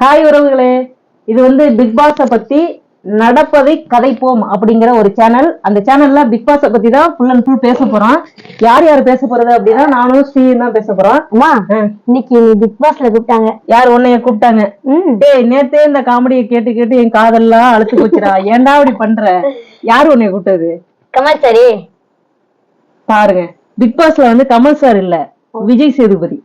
Hi உறவுகளே இது வந்து பிக் பாஸ பத்தி நடப்பதை கதைப்போம் அப்படிங்கிற ஒரு சேனல் அந்த சேனல்ல பிக் பாஸ பத்தி தான் ஃபுல் அண்ட் ஃபுல் பேச போறோம். யார் யார் பேச போறது அப்படின்னா நானும் ஸ்ரீயும் தான் பேச போறோம். அம்மா இன்னைக்கு பிக் பாஸ்ல கூப்பிட்டாங்க. யார் உன்னைய கூப்பிட்டாங்க? ம். டேய் நேத்தே இந்த காமெடியை கேட்டு கேட்டு என் காதெல்லாம் அழுத்து போச்சுடா. ஏன்டா அப்படி பண்ற? யார் உன்னைய கூப்பிட்டது? கமல் சரி. பாருங்க பிக் பாஸ்ல வந்து கமல் சார் இல்ல விஜய் சேதுபதி.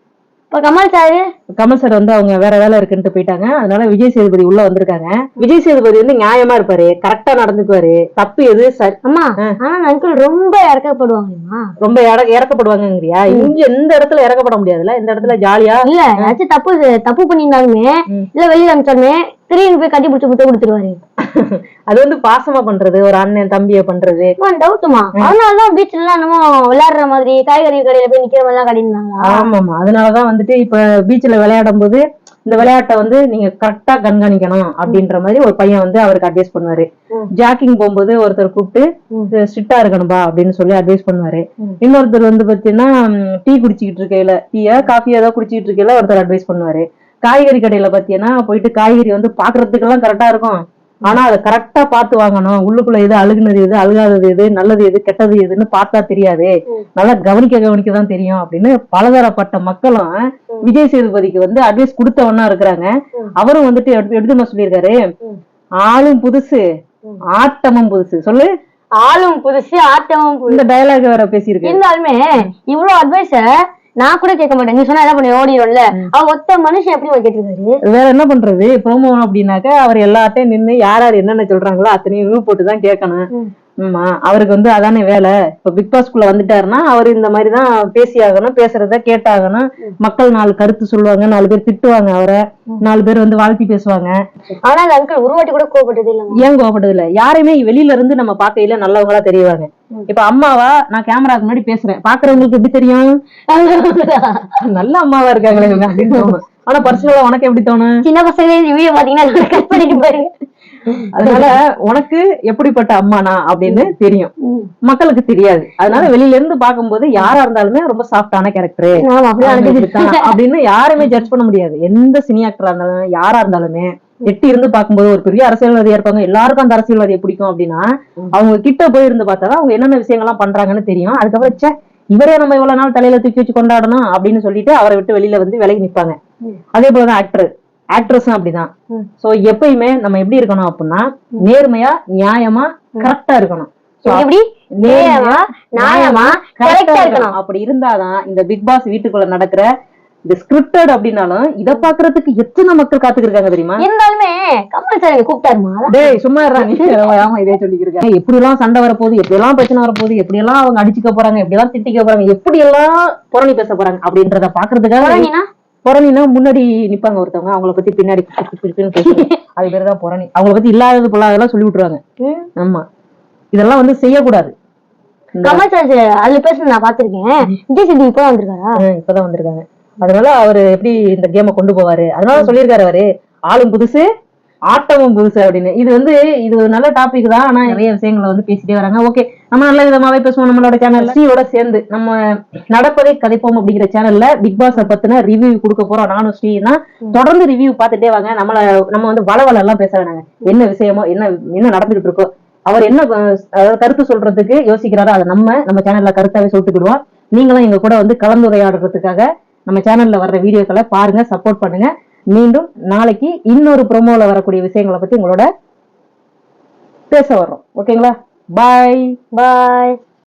இப்ப கமல் சாரு? கமல் சார் வந்து அவங்க வேற வேலை இருக்குன்ட்டு போயிட்டாங்க. அதனால விஜய் சேதுபதி உள்ள வந்திருக்காங்க. விஜய் சேதுபதி வந்து நியாயமா இருப்பாரு. கரெக்டா நடந்துக்குவாரு. தப்பு எது? சரி. அம்மா. ஆனா அங்கிள் ரொம்ப இறக்கப்படுவாங்கம்மா. ரொம்ப இற இறக்கப்படுவாங்கங்கிறியா? இங்க எந்த இடத்துல இறக்கப்பட முடியாதுல்ல? இந்த இடத்துல ஜாலியா இல்ல ஏதாச்சும் தப்பு தப்பு பண்ணியிருந்தாலுமே. இல்ல வெளியில அனுப்பிச்சாலுமே திடீர்னு போய் கட்டி பிடிச்சி முட்டை கொடுத்துருவாரு. அது வந்து பாசமா பண்றது ஒரு அண்ணன் தம்பிய பண்றது. டவுட்டுமா அதனாலதான் பீச்ல எல்லாம் என்னமோ விளையாடுற மாதிரி காய்கறி கடையில போய் நிக்கிற மாதிரி எல்லாம் கட்டியிருந்தாங்களா ஆமாமா அதனாலதான் வந்துட்டு இப்ப பீச்ல விளையாடும் போது இந்த விளையாட்டை வந்து நீங்க கரெக்டா கண்காணிக்கணும் அப்படின்ற மாதிரி ஒரு பையன் வந்து அவருக்கு அட்வைஸ் பண்ணுவாரு. ஜாக்கிங் போகும்போது ஒருத்தர் கூப்பிட்டு. ஸ்ட்ரிக்டா இருக்கணும்பா அப்படின்னு சொல்லி அட்வைஸ் பண்ணுவாரு. இன்னொருத்தர் வந்து பாத்தீங்கன்னா டீ குடிச்சிக்கிட்டு இருக்கையில டீயா காஃபி ஏதோ குடிச்சிட்டு இருக்கையில ஒருத்தர் அட்வைஸ் பண்ணுவாரு. காய்கறி கடையில பாத்தீங்கன்னா போயிட்டு காய்கறி வந்து பாக்குறதுக்கெல்லாம் கரெக்டா இருக்கும் ஆனா அதை கரெக்டா பார்த்து வாங்கணும் உள்ளுக்குள்ள எது அழுகுனது எது அழுகாதது எது நல்லது எது கெட்டது எதுன்னு பார்த்தா தெரியாது. நல்லா கவனிக்க கவனிக்க தான் தெரியும் அப்படின்னு பலதரப்பட்ட மக்களும் விஜய் சேதுபதிக்கு வந்து அட்வைஸ் கொடுத்தவனா இருக்கிறாங்க. அவரும் வந்துட்டு தெரியுமா சொல்லியிருக்காரு. ஆளும் புதுசு. ஆட்டமும் புதுசு சொல்லு ஆளும் புதுசு ஆட்டமும் இந்த டயலாக் வேற பேசியிருக்கு இருந்தாலுமே இவ்வளவு அட்வைஸ நான் கூட கேட்க மாட்டேன். நீ சொன்னா என்ன பண்ணி ஓடிடும்ல அவன் ஒத்த மனுஷன் எப்படி கேட்டிருக்காரு? வேற என்ன பண்றது? ப்ரோமோ அப்படின்னாக்கா அவர் எல்லார்ட்டையும் நின்னு யார் யார் என்னென்ன சொல்றாங்களோ அத்தனையும் வியூ போட்டு தான் கேட்கணும். ஆமா. அவருக்கு வந்து அதானே வேலை. இப்ப பிக் பாஸ்குள்ள வந்துட்டாருன்னா அவர் இந்த மாதிரி தான் பேசி ஆகணும் பேசுறத கேட்டாகணும். மக்கள் நாலு கருத்து சொல்லுவாங்க நாலு பேர் திட்டுவாங்க அவரை. நாலு பேர் வந்து வாழ்த்தி பேசுவாங்க. ஆனா அந்த அங்கிள் உருவாட்டி கூட கோவப்பட்டது இல்லைங்க. ஏன் கோவப்பட்டது இல்ல யாரையுமே வெளியில இருந்து நம்ம பார்க்கையில நல்லவங்களா தெரியவாங்க. இப்ப அம்மாவா நான் கேமராக்கு முன்னாடி பேசுறேன். பாக்குறவங்களுக்கு எப்படி தெரியும்? நல்ல அம்மாவா இருக்காங்களே இவங்க அப்படின்னு தோணும். ஆனா பர்சனலா உனக்கு எப்படி தோணும்? சின்ன பசங்க வீடியோ பாத்தீங்கன்னா கட் பண்ணிட்டு பாருங்க அதனால உனக்கு எப்படிப்பட்ட அம்மானா அப்படின்னு தெரியும். மக்களுக்கு தெரியாது. அதனால வெளியில இருந்து பார்க்கும்போது யாரா இருந்தாலுமே ரொம்ப சாஃப்டான கேரக்டர் அப்படின்னு யாருமே ஜட்ஜ் பண்ண முடியாது. எந்த சினி ஆக்டரா இருந்தாலும் யாரா இருந்தாலுமே. எட்டி இருந்து பார்க்கும்போது ஒரு பெரிய அரசியல்வாதியா இருப்பாங்க. எல்லாருக்கும் அந்த அரசியல்வாதியை பிடிக்கும் அப்படின்னா அவங்க கிட்ட போய் இருந்து பார்த்தா அவங்க என்னென்ன விஷயங்கள்லாம் பண்றாங்கன்னு தெரியும். அதுக்கப்புறம் ச்சே இவரே நம்ம இவ்வளவு நாள் தலையில தூக்கி வச்சு கொண்டாடணும் அப்படின்னு சொல்லிட்டு அவரை விட்டு வெளியில வந்து விலகி நிப்பாங்க. அதே போலதான் ஆக்டர் ஆக்ட்ரஸும் அப்படிதான். சோ எப்பயுமே நம்ம எப்படி இருக்கணும் அப்படின்னா நேர்மையா நியாயமா கரெக்டா இருக்கணும். நேயமா நியாயமா கரெக்டா இருக்கணும். அப்படி இருந்தாதான் இந்த பிக் பாஸ் வீட்டுக்குள்ள நடக்கிற இந்த ஸ்கிரிப்டட் அப்படின்னாலும் இத பாக்குறதுக்கு எத்தனை மக்கள் காத்துக்கிட்டு இருக்காங்க தெரியுமா? இருந்தாலுமே கமல் சார் கூப்பிட்டாருமா டேய் சும்மா ஆமா இதே சொல்லிக்கிறேன் எப்படி எல்லாம் சண்டை வரப்போகுது எப்படி எல்லாம் பிரச்சனை வரப்போகுது எப்படி எல்லாம் அவங்க அடிச்சுக்க போறாங்க எப்படி எல்லாம் திட்டிக்க போறாங்க எப்படி எல்லாம் புரணி பேச போறாங்க அப்படின்றத பாக்குறதுக்காக? புறணினா முன்னாடி நிப்பாங்க ஒருத்தவங்க. அவங்கள பத்தி பின்னாடி. அது பேர் தான் புறணி அவங்கள பத்தி இல்லாதது பொல்லாததெல்லாம் சொல்லி விட்டுருவாங்க. ஆமா. இதெல்லாம் வந்து செய்யக்கூடாது. கமல் சார் அதுல பேசுறது நான் பாத்திருக்கேன் விஜய் சேதுபதி இப்போ வந்திருக்காரா? இப்பதான் வந்திருக்காங்க. அதனால அவரு எப்படி இந்த கேமை கொண்டு போவாரு? அதனால சொல்லியிருக்காரு அவரு ஆளும் புதுசு ஆட்டமும் புதுசு அப்படின்னு. இது வந்து இது ஒரு நல்ல டாபிக் தான். ஆனா நிறைய விஷயங்களை வந்து பேசிட்டே வராங்க. ஓகே நம்ம நல்ல விதமாவே பேசுவோம் நம்மளோட சேனல் ஸ்ரீயோட சேர்ந்து நம்ம நடப்பதை கதைப்போம் அப்படிங்கிற சேனல்ல பிக் பாஸ் பத்தின ரிவ்யூ கொடுக்க போறோம். நானும் ஸ்ரீனா தொடர்ந்து ரிவ்யூ பார்த்துட்டே வாங்க. நம்மள நம்ம வந்து வளவல எல்லாம் பேச வேணாங்க. என்ன விஷயமோ என்ன என்ன நடந்துகிட்டு இருக்கோ அவர் என்ன அதாவது கருத்து சொல்றதுக்கு யோசிக்கிறாரோ அதை நம்ம நம்ம சேனல்ல கருத்தாவே சொல்லிட்டுக்கிடுவோம் நீங்களும் எங்க கூட வந்து கலந்துரையாடுறதுக்காக நம்ம சேனல்ல வர்ற வீடியோக்களை பாருங்க சப்போர்ட் பண்ணுங்க. மீண்டும் நாளைக்கு இன்னொரு ப்ரோமோல வரக்கூடிய விஷயங்களை பத்தி உங்களோட பேச வர்றோம். ஓகேங்களா பாய் பாய்